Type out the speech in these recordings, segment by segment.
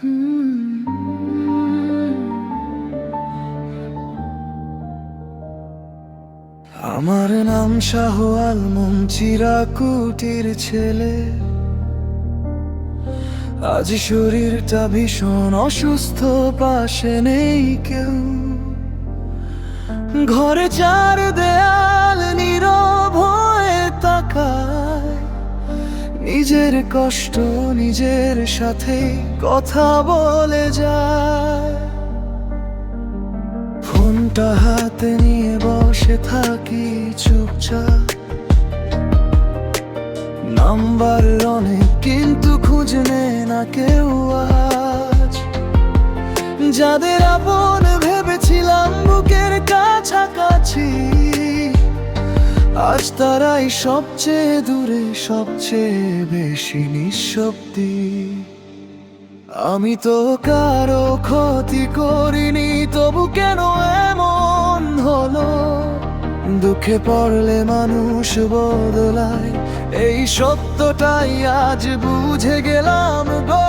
আমার নাম শাহ মঞ্চিরা চিরাকুটির ছেলে। আজ শরীরটা ভীষণ অসুস্থ, পাশে নেই কেউ। ঘরে চার দে নিজের কষ্ট নিজের সাথে কথা বলে যায়। ফোনটা হাতে নিয়ে বসে থাকি চুপচাপ। নাম্বার অনেক, কিন্তু খুঁজে নেয় না কেউ আজ। যাদের আপন ভেবেছিলাম বুকের কাছাকাছি আজ তারাই সবচেয়ে দূরে, সবচেয়ে বেশি নিঃশব্দি। আমি তো কারও ক্ষতি করিনি, তবু কেন এমন হলো? দুঃখে পড়লে মানুষ বদলায়, এই সত্যটাই আজ বুঝে গেলাম গো।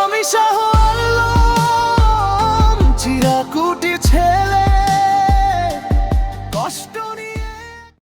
আমি শাহ